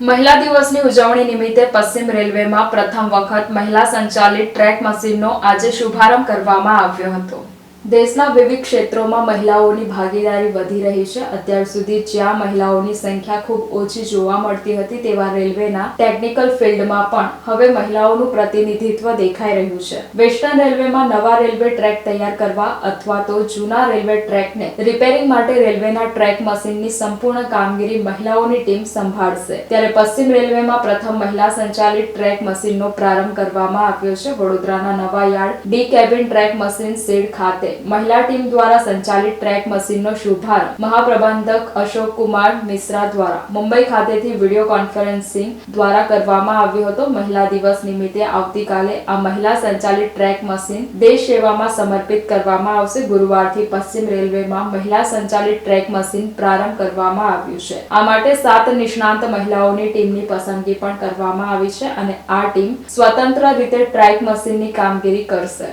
મહિલા દિવસની ઉજવણી નિમિત્તે પશ્ચિમ રેલવેમાં પ્રથમ વખત મહિલા સંચાલિત ટ્રેક મશીનનો આજે શુભારંભ કરવામાં આવ્યો હતો. દેશના વિવિધ ક્ષેત્રોમાં મહિલાઓની ભાગીદારી વધી રહી છે. અત્યાર સુધી જ્યાં મહિલાઓની સંખ્યા ખૂબ ઓછી જોવા મળતી હતી તેવા રેલવેના ટેકનિકલ ફિલ્ડમાં પણ હવે મહિલાઓનું પ્રતિનિધિત્વ દેખાઈ રહ્યું છે. વેસ્ટર્ન રેલવેમાં નવા રેલવે ટ્રેક તૈયાર કરવા અથવા તો જૂના રેલવે ટ્રેકને રિપેરિંગ માટે રેલવેના ટ્રેક મશીનની સંપૂર્ણ કામગીરી મહિલાઓની ટીમ સંભાળશે. ત્યારે પશ્ચિમ રેલવેમાં પ્રથમ મહિલા સંચાલિત ટ્રેક મશીનનો પ્રારંભ કરવામાં આવ્યો છે. વડોદરાના નવા yard D cabin track machine shed ખાતે મહિલા ટીમ દ્વારા સંચાલિત ટ્રેક મશીનનો શુભારંભ મહાપ્રબંધક અશોક કુમાર મિશ્રા દ્વારા મુંબઈ ખાતેથી વીડિયો કોન્ફરન્સિંગ દ્વારા કરવામાં આવ્યો હતો. મહિલા દિવસ નિમિત્તે આવતીકાલે આ મહિલા સંચાલિત ટ્રેક મશીન દેશ સેવામાં સમર્પિત કરવામાં આવશે. ગુરુવારથી પશ્ચિમ રેલવેમાં મહિલા સંચાલિત ટ્રેક મશીન પ્રારંભ કરવામાં આવ્યું છે. આ માટે સાત નિષ્ણાંત મહિલાઓની ટીમની પસંદગી પણ કરવામાં આવી છે અને આ ટીમ સ્વતંત્ર રીતે ટ્રેક મશીનની કામગીરી કરશે.